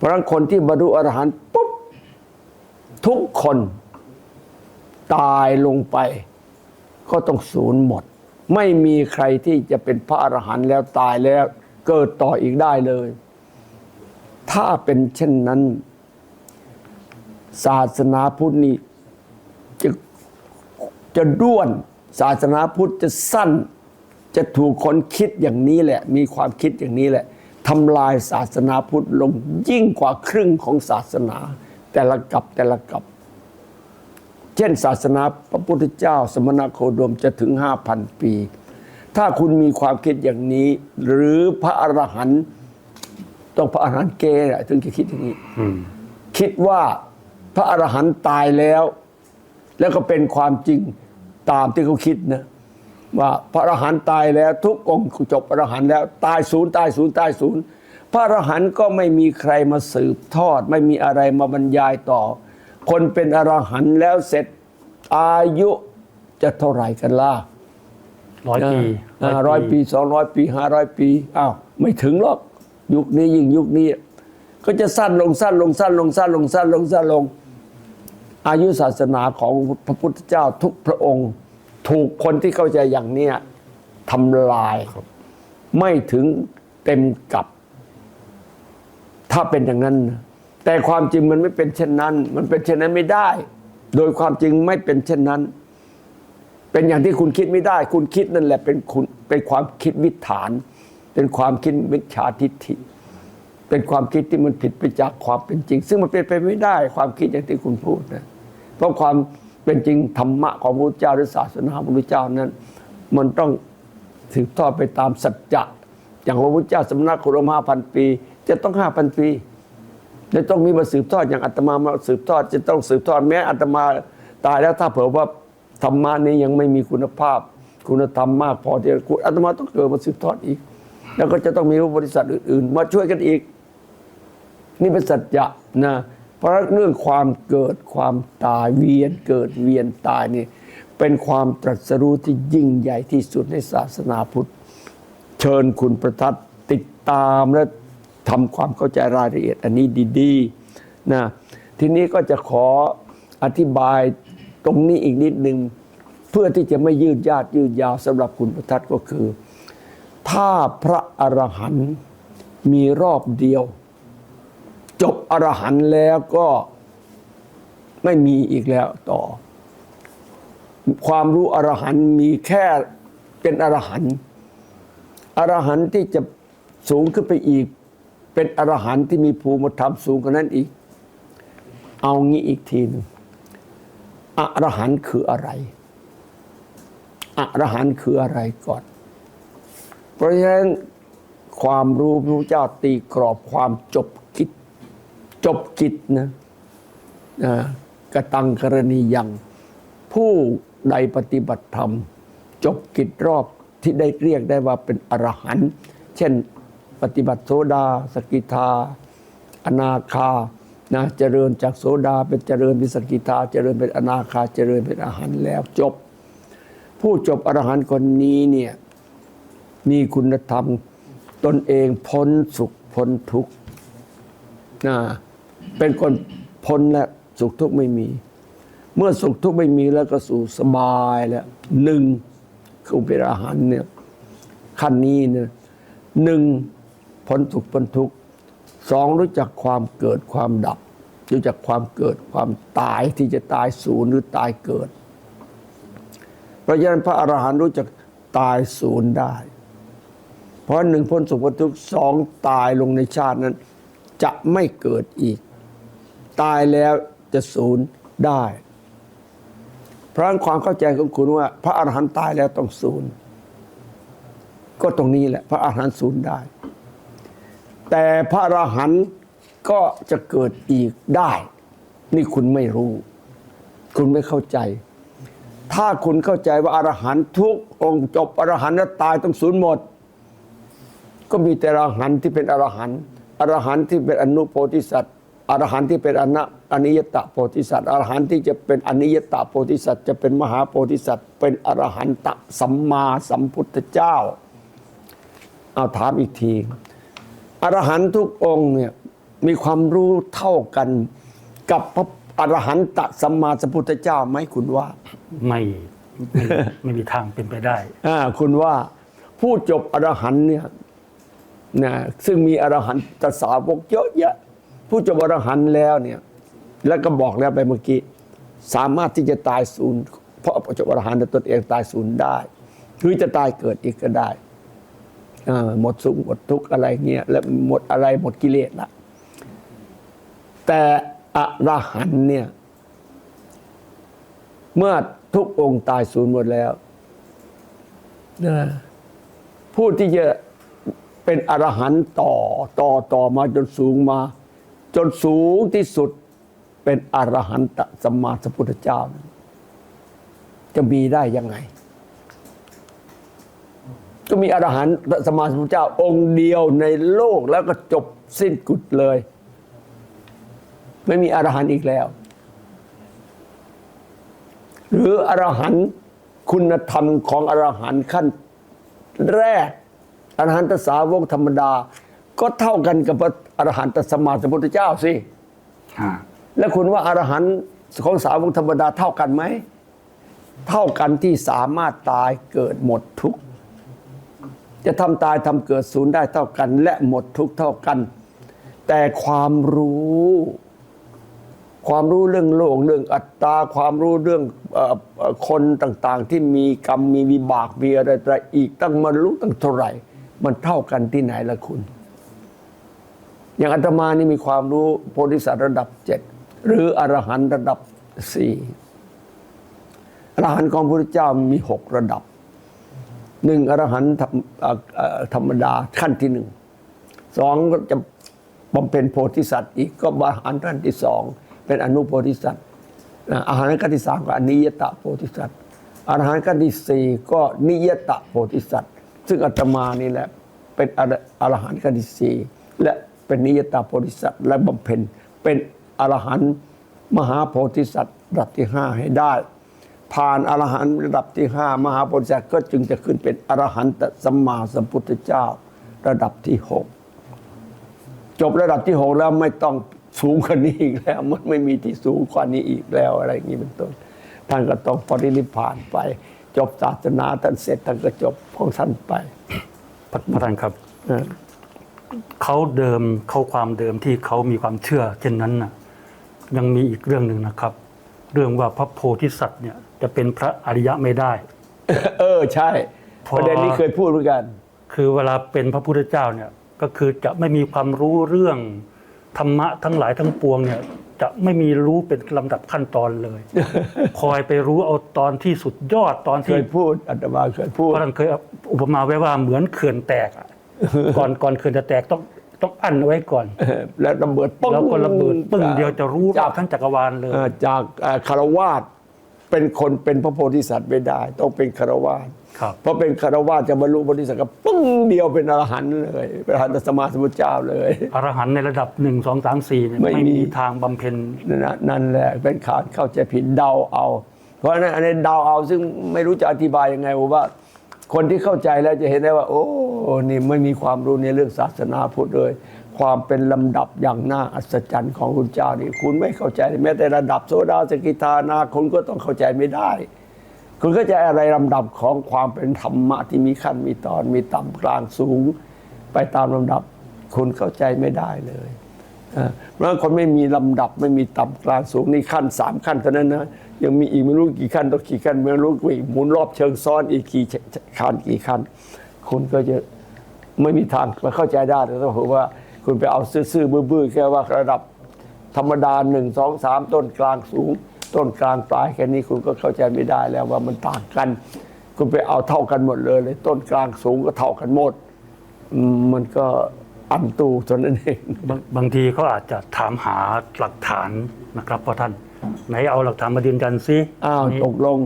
เพราะคนที่บรรลุอรหันต์ปุ๊บ ทุกคนตายลงไป ก็ต้องศูนย์หมด ไม่มีใครที่จะเป็นพระอรหันต์แล้วตายแล้วเกิดต่ออีกได้เลย ถ้าเป็นเช่นนั้น ศาสนาพุทธนี่จะจะด้วน ศาสนาพุทธจะสั้น จะถูกคนคิดอย่างนี้แหละ มีความคิดอย่างนี้แหละ ทำลายศาสนาพุทธลงยิ่งกว่าครึ่งของศาสนา แต่ละกับแต่ละกับ เช่นศาสนาพระพุทธเจ้า สมณโคดมจะถึงห้าพันปี ถ้าคุณมีความคิดอย่างนี้ หรือพระอรหันต์ต้องพระอรหันต์เกย์ถึงจะคิดอย่างนี้คิดว่าพระอรหันต์ตายแล้ว แล้วก็เป็นความจริงตามที่เขาคิดนะ ว่าพระอรหันต์ตายแล้วทุกองค์จบอรหันต์แล้วตายศูนย์ตายศูนย์ตายศูนย์พระอรหันต์ก็ไม่มีใครมาสืบทอด ไม่มีอะไรมาบรรยายต่อ คนเป็นอรหันต์แล้วเสร็จอายุจะเท่าไหร่กันล่ะร้อยปีร้อยปีสองร้อยปีห้าร้อยปีอ้าวไม่ถึงหรอกยุคนี้ยิ่งยุคนี้ ก็จะสั้นลงสั้นลงสั้นลงสั้นลงสั้นลงสั้นลง อายุศาสนาของพระพุทธเจ้าทุกพระองค์ ถูกคนที่เข้าใจอย่างเนี้ยทำลายไม่ถึงเต็มกับ ถ้าเป็นอย่างนั้นนะแต่ความจริงมันไม่เป็นเช่นนั้น มันเป็นเช่นนั้นไม่ได้ โดยความจริงไม่เป็นเช่นนั้น เป็นอย่างที่คุณคิดไม่ได้ คุณคิดนั่นแหละ เป็นคุณเป็นความคิดวิถาน เป็นความคิดวิชาทิฏฐิ เป็นความคิดที่มันผิดไปจากความเป็นจริง ซึ่งมันเป็นไปไม่ได้ ความคิดอย่างที่คุณพูดนะเพราะความ เป็นจริงธรรมะของพระพุทธเจ้าหรือศาสนาของพระพุทธเจ้านั้น มันต้องสืบทอดไปตามสัจจะอย่างพระพุทธเจ้าสำนักโครมห้าพันปี จะต้องห้าพันปีจะต้องมีมาสืบทอดอย่างอาตมามาสืบทอด จะต้องสืบทอดแม้อาตมาตายแล้วถ้าเผื่อว่าธรรมะนี้ยังไม่มีคุณภาพ คุณธรรมมากพอที่จะอาตมาต้องเกิดมาสืบทอดอีก แล้วก็จะต้องมีบริษัทอื่น ๆ มาช่วยกันอีก นี่เป็นสัจจะนะ เพราะเรื่องความเกิดความตายเวียนเกิดเวียนตายนี่เป็นความตรัสรู้ที่ยิ่งใหญ่ที่สุดในศาสนาพุทธ เชิญคุณประทัดติดตามและทำความเข้าใจรายละเอียดอันนี้ดีๆนะทีนี้ก็จะขออธิบายตรงนี้อีกนิดหนึ่งเพื่อที่จะไม่ยืดยาดยืดยาวสำหรับคุณประทัดก็คือ ถ้าพระอรหันต์มีรอบเดียว จบอรหันต์แล้วก็ไม่มีอีกแล้วต่อ ความรู้อรหันต์มีแค่เป็นอรหันต์อรหันต์ที่จะสูงขึ้นไปอีก เป็นอรหันต์ที่มีภูมิธรรมสูงกว่านั้นอีก เอางี้อีกทีหนึ่งอรหันต์คืออะไรอรหันต์คืออะไรก่อน เพราะฉะนั้นความรู้พระเจ้าตีกรอบความจบ จบกิจนะอ่ากตังกรณียัง ผู้ใดปฏิบัติธรรม จบกิจรอบที่ได้เรียกได้ว่าเป็นอรหันต์เช่นปฏิบัติโสดา สกิทา อนาคานะเจริญจากโสดาเป็นเจริญเป็นสกิทา เจริญเป็นอนาคา เจริญเป็นอรหันต์แล้วจบ ผู้จบอรหันต์คนนี้เนี่ยมีคุณธรรมตนเองพ้นสุขพ้นทุกข์นะ เป็นคนพ้นและสุขทุกข์ไม่มี เมื่อสุขทุกข์ไม่มีแล้วก็สู่สบายแล้วหนึ่งคือเป็นอรหันเนี่ยขั้นนี้เนี่ยหนึ่งพ้นสุขพ้นทุกข์สองรู้จักความเกิดความดับ รู้จักความเกิดความตายที่จะตายศูนย์หรือตายเกิด เพราะฉะนั้นพระอรหันต์รู้จักตายศูนย์ได้ เพราะหนึ่งพ้นสุขพ้นทุกข์สองตายลงในชาตินั้น จะไม่เกิดอีก ตายแล้วจะศูนย์ได้ เพราะนั้นความเข้าใจของคุณว่า พระอรหันต์ตายแล้วต้องศูนย์ก็ตรงนี้แหละ พระอรหันต์ศูนย์ได้ แต่พระอรหันต์ก็จะเกิดอีกได้ นี่คุณไม่รู้ คุณไม่เข้าใจ ถ้าคุณเข้าใจว่าอรหันต์ทุกองค์จบอรหันต์แล้วตายต้องสูญหมด ก็มีแต่อรหันต์ที่เป็นอรหันต์อรหันต์ที่เป็นอนุโพธิสัตว์ อรหันต์ที่เป็นอนะอนิยตโพธิสัตว์อรหันต์ที่จะเป็นอนิยตโพธิสัตว์จะเป็นมหาโพธิสัตว์ เป็นอรหันตสัมมาสัมพุทธเจ้า เอาถามอีกทีอรหันต์ทุกองค์เนี่ยมีความรู้เท่ากันกับพระอรหันตสัมมาสัมพุทธเจ้าไหมคุณว่า ไม่ไม่ไม่มีทางเป็นไปได้อ่าคุณว่าผู้จบอรหันต์เนี่ยนะซึ่งมีอรหันตสาวกเยอะแยะ ผู้จบอรหันต์แล้วเนี่ยแล้วก็บอกแล้วไปเมื่อกี้ สามารถที่จะตายศูนย์เพราะผู้จบอรหันต์ตนเองตายศูนย์ได้หรือจะตายเกิดอีกก็ได้หมดสุขหมดทุกข์อะไรเงี้ยและหมดอะไรหมดกิเลสละแต่อรหันต์เนี่ย เมื่อทุกองค์ตายศูนย์หมดแล้วนะผู้ที่จะเป็นอรหันต์ต่อต่อต่อมาจนสูงมา จนสูงที่สุดเป็นอรหันตสัมมาสัมพุทธเจ้า จะมีได้ยังไง ก็มีอรหันตสัมมาสัมพุทธเจ้า องค์เดียวในโลกแล้วก็จบสิ้นกุดเลย ไม่มีอรหันต์อีกแล้ว หรืออรหันต์คุณธรรมของอรหันต์ขั้นแรกอรหันตสาวกธรรมดา ก็เท่ากันกับพระอรหันตสมมาสัมพุทธเจ้าสิแล้วคุณว่าอรหันต์ของสาวกธรรมดาเท่ากันไหม เท่ากันที่สามารถตายเกิดหมดทุกข์จะทำตายทำเกิดศูนย์ได้เท่ากัน และหมดทุกข์เท่ากัน แต่ความรู้ ความรู้เรื่องโลกเรื่องอัตตา ความรู้เรื่องเอ่อเอ่อคนต่างๆ ที่มีกรรมมีวิบากมีอะไรอะไรอีกตั้งมันรู้ตั้งเท่าไหร่ มันเท่ากันที่ไหนละคุณ อย่างอาตมานี่มีความรู้โพธิสัตว์ระดับเจ็ดหรืออรหันต์ระดับสี่อรหันต์ของพระพุทธเจ้ามีหกระดับหนึ่งอรหันต์ธรรมดาขั้นที่หนึ่งสองก็จะบำเพ็ญโพธิสัตว์อีกก็อรหันต์ขั้นที่สองเป็นอนุโพธิสัตว์อาหารขั้นที่สามก็อนิยตโพธิสัตว์อาหารขั้นที่สี่ก็นิยตโพธิสัตว์ซึ่งอาตมานี่แหละเป็นอรหันต์ขั้นที่สี่และ เป็นนิยตโพธิสัตว์และบำเพ็ญ เป็นอรหันต์มหาโพธิสัตว์ระดับที่ห้าให้ได้ ผ่านอรหันต์ระดับที่ห้ามหาโพธิสัตว์ก็จึงจะขึ้นเป็นอรหันตสัมมาสัมพุทธเจ้าระดับที่หกจบระดับที่หกแล้วไม่ต้องสูงกว่านี้อีกแล้ว มันไม่มีที่สูงกว่านี้อีกแล้วอะไรอย่างนี้เป็นต้นท่านก็ต้องปรินิพพานไป จบศาสนาท่านเสร็จท่านก็จบของท่านไป พระประธานครับ เออเขาเดิมเขาความเดิมที่เขามีความเชื่อ เช่นนั้นน่ะยังมีอีกเรื่องหนึ่งนะครับ เรื่องว่าพระโพธิสัตว์เนี่ยจะเป็นพระอริยะไม่ได้ เออใช่พอประเด็นนี้เคยพูดเหมือนกัน คือเวลาเป็นพระพุทธเจ้าเนี่ยก็คือจะไม่มีความรู้เรื่องธรรมะทั้งหลายทั้งปวงเนี่ยจะไม่มีรู้เป็นลำดับขั้นตอนเลย คอยไปรู้เอาตอนที่สุดยอดตอนเคที่ยพูดอาตมาเคยพูดพระท่านเคยเอาอุปมาไว้ว่าเหมือนเขื่อนแตกอะ ก่อนก่อนเขื่อนจะแตกต้องต้องอั้นเอาไว้ก่อนเออแล้วระเบิดปึ้งแล้วก็ระเบิดปึ้งเดียวจะรู้รจาอกบทั้งจักรวาลเลยเอ่อจากเอ่อคารวาสเป็นคนเป็นพระโพธิสัตว์ไม่ได้ ต้องเป็นคารวาสครับเพราะเป็นคารวาสจะบรรลุโพธิสัตว์ก็ปึ้งเดียวเป็นอรหันต์เลยเป็นอรหันตสมมาสัมพุทธเจ้าเลยอรหันต์ในระดับหนึ่งสองสามสี่เนี่ยไม่ไม่มีมีทางบำเพ็ญนั่นนะนั่นแหละเป็นขาดเข้าใจผิดเดาเอา เพราะฉะนั้นอันนี้เดาเอาซึ่งไม่รู้จะอธิบายยังไงว่า คนที่เข้าใจแล้วจะเห็นได้ว่า โอ้นี่ไม่มีความรู้ในเรื่องศาสนาพุทธเลย ความเป็นลำดับอย่างน่าอัศจรรย์ของคุณเจ้านี่คุณไม่เข้าใจแม้แต่ระดับโซดาสกิทานาคุณก็ต้องเข้าใจไม่ได้ คุณเข้าใจอะไรลำดับของความเป็นธรรมะที่มีขั้นมีตอนมีต่ำกลางสูง ไปตามลำดับ คุณเข้าใจไม่ได้เลย เพราะคนไม่มีลำดับไม่มีต่ำกลางสูงนี่ขั้นสามขั้นเท่านั้นนะยังมีอีกไม่รู้กี่ขั้นต้องกี่ขั้นไม่รู้อีกหมุนรอบเชิงซ้อนอีกกี่ขั้นกี่ขั้นคุณก็จะไม่มีทางมาเข้าใจได้แต่ต้องบอกว่าคุณไปเอาซื่อๆบื้อๆแค่ว่าระดับธรรมดาหนึ่งสองสามต้นกลางสูง ต้นกลางปลายแค่นี้คุณก็เข้าใจไม่ได้แล้วว่ามันต่างกัน คุณไปเอาเท่ากันหมดเลยเลย ต้นกลางสูงก็เท่ากันหมด มันก็ อันตูเท่านั้นเอง บางบางทีเขาอาจจะถามหาหลักฐานนะครับพ่อท่าน ไหนเอาหลักฐานมายืนยันซิอ้าวนี่ตกลงค